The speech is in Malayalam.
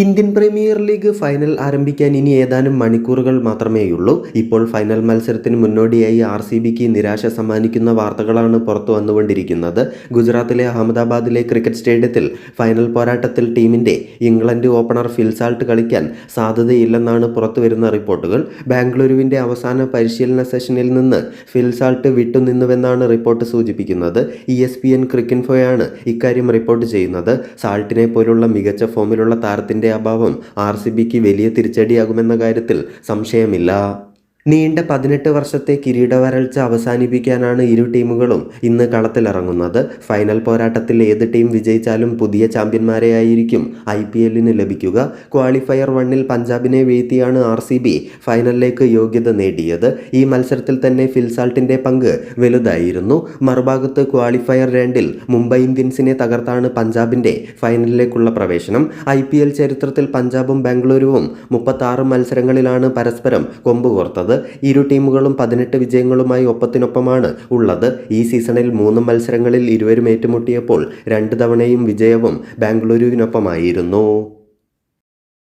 ഇന്ത്യൻ പ്രീമിയർ ലീഗ് ഫൈനൽ ആരംഭിക്കാൻ ഇനി ഏതാനും മണിക്കൂറുകൾ മാത്രമേയുള്ളൂ. ഇപ്പോൾ ഫൈനൽ മത്സരത്തിന് മുന്നോടിയായി ആർ സി ബിക്ക് നിരാശ സമ്മാനിക്കുന്ന വാർത്തകളാണ് പുറത്തു വന്നുകൊണ്ടിരിക്കുന്നത്. ഗുജറാത്തിലെ അഹമ്മദാബാദിലെ ക്രിക്കറ്റ് സ്റ്റേഡിയത്തിൽ ഫൈനൽ പോരാട്ടത്തിൽ ടീമിന്റെ ഇംഗ്ലണ്ട് ഓപ്പണർ ഫിൽസാൾട്ട് കളിക്കാൻ സാധ്യതയില്ലെന്നാണ് പുറത്തുവരുന്ന റിപ്പോർട്ടുകൾ. ബാംഗ്ലൂരുവിന്റെ അവസാന പരിശീലന സെഷനിൽ നിന്ന് ഫിൽസാൾട്ട് വിട്ടുനിന്നുവെന്നാണ് റിപ്പോർട്ട് സൂചിപ്പിക്കുന്നത്. ഇ എസ് പി എൻ ക്രിക്കിൻഫോയാണ് ഇക്കാര്യം റിപ്പോർട്ട് ചെയ്യുന്നത്. സാൾട്ടിനെ പോലുള്ള മികച്ച ഫോമിലുള്ള താരത്തിന്റെ അഭാവം ആർ സി ബിക്ക് വലിയ തിരിച്ചടിയാകുമെന്ന കാര്യത്തിൽ സംശയമില്ല. നീണ്ട പതിനെട്ട് വർഷത്തെ കിരീടവരൾച്ച അവസാനിപ്പിക്കാനാണ് ഇരു ടീമുകളും ഇന്ന് കളത്തിലിറങ്ങുന്നത്. ഫൈനൽ പോരാട്ടത്തിൽ ഏത് ടീം വിജയിച്ചാലും പുതിയ ചാമ്പ്യന്മാരെയായിരിക്കും ഐ പി എല്ലിന് ലഭിക്കുക. ക്വാളിഫയർ വണ്ണിൽ പഞ്ചാബിനെ വീഴ്ത്തിയാണ് ആർ സി ബി. ഫൈനലിലേക്ക് യോഗ്യത നേടിയത്. ഈ മത്സരത്തിൽ തന്നെ ഫിൽസാൾട്ടിന്റെ പങ്ക് വലുതായിരുന്നു. മറുഭാഗത്ത് ക്വാളിഫയർ രണ്ടിൽ മുംബൈ ഇന്ത്യൻസിനെ തകർത്താണ് പഞ്ചാബിന്റെ ഫൈനലിലേക്കുള്ള പ്രവേശനം. ഐ ചരിത്രത്തിൽ പഞ്ചാബും ബാംഗ്ലൂരുവും മുപ്പത്തി മത്സരങ്ങളിലാണ് പരസ്പരം ഇരു ടീമുകളും പതിനെട്ട് വിജയങ്ങളുമായി ഒപ്പത്തിനൊപ്പമാണ് ഉള്ളത്. ഈ സീസണിൽ മൂന്ന് മത്സരങ്ങളിൽ ഇരുവരും ഏറ്റുമുട്ടിയപ്പോൾ രണ്ട് തവണയും വിജയവും ബാംഗ്ലൂരുവിനൊപ്പമായിരുന്നു.